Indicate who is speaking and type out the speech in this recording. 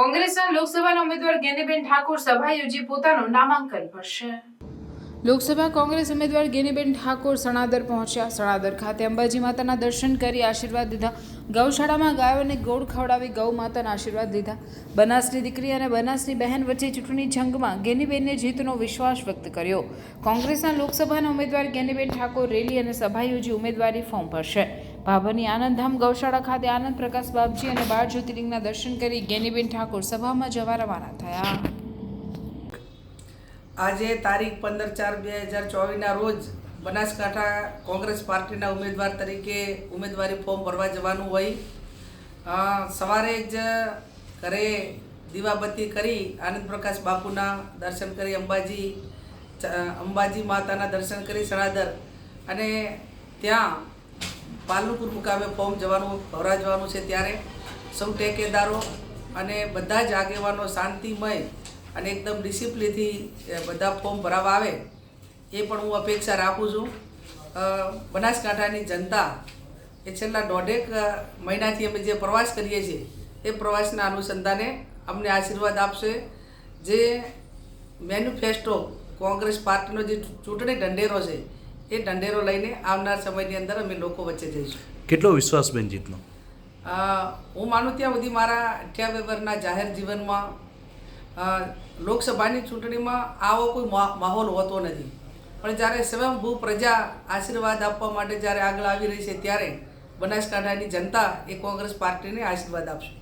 Speaker 1: કોંગ્રેસના લોકસભાના ઉમેદવાર ગેનીબેન ઠાકોર સભા યોજી પોતાનું નામાંકન ભરશે લોકસભા કોંગ્રેસ ઉમેદવાર ગેનીબેન ઠાકોર સણાદર પહોંચ્યા. સણાદર ખાતે અંબાજી માતાના દર્શન કરી આશીર્વાદ લીધા. ગૌશાળામાં ગાયોને ગોળ ખવડાવી ગૌ માતાના આશીર્વાદ લીધા. બનાસની દીકરી અને બનાસની બહેન વચ્ચે ચૂંટણી જંગમાં ગેનીબેનને જીતનો વિશ્વાસ વ્યક્ત કર્યો. કોંગ્રેસના લોકસભાના ઉમેદવાર ગેનીબેન ઠાકોર રેલી અને સભા યોજી ઉમેદવારી ફોર્મ ભરશે. ભાભરની આનંદધામ ગૌશાળા ખાતે આનંદ પ્રકાશ બાપજી અને બાર જ્યોતિર્લિંગના દર્શન કરી ગેનીબેન ઠાકોર સભામાં જવા રવાના થયા.
Speaker 2: આજે તારીખ પંદર ચાર બે હજાર ચોવીસના રોજ બનાસકાંઠા કોંગ્રેસ પાર્ટીના ઉમેદવાર તરીકે ઉમેદવારી ફોર્મ ભરવા જવાનું હોય. સવારે જ ઘરે દીવાબત્તી કરી આનંદ પ્રકાશ બાપુના દર્શન કરી, અંબાજી અંબાજી માતાના દર્શન કરી સણાદર અને ત્યાં પાલનપુર મુકામે ફોર્મ જવાનું ભરવા જવાનું છે ત્યારે સૌ ટેકેદારો અને બધા જ આગેવાનો શાંતિમય અને એકદમ ડિસિપ્લિનથી બધા ફોર્મ ભરાવા આવે એ પણ હું અપેક્ષા રાખું છું. બનાસકાંઠાની જનતા એ છેલ્લા દોઢેક મહિનાથી અમે જે પ્રવાસ કરીએ છીએ, એ પ્રવાસના અનુસંધાને અમને આશીર્વાદ આપશે. જે મેન્યુફેસ્ટો કોંગ્રેસ પાર્ટીનો જે ચૂંટણી ઢંઢેરો છે એ ઢંઢેરો લઈને આવનાર સમયની અંદર અમે લોકો વચ્ચે જઈશું.
Speaker 3: કેટલો વિશ્વાસ બેન જીતનો?
Speaker 2: હું માનું ત્યાં સુધી મારા અઠ્યા વર્ષના જાહેર જીવનમાં લોકસભાની ચૂંટણીમાં આવો કોઈ માહોલ હોતો નથી. પણ જ્યારે સ્વયંભૂ પ્રજા આશીર્વાદ આપવા માટે જ્યારે આગળ આવી રહી છે ત્યારે બનાસકાંઠાની જનતા એ કોંગ્રેસ પાર્ટીને આશીર્વાદ આપશે.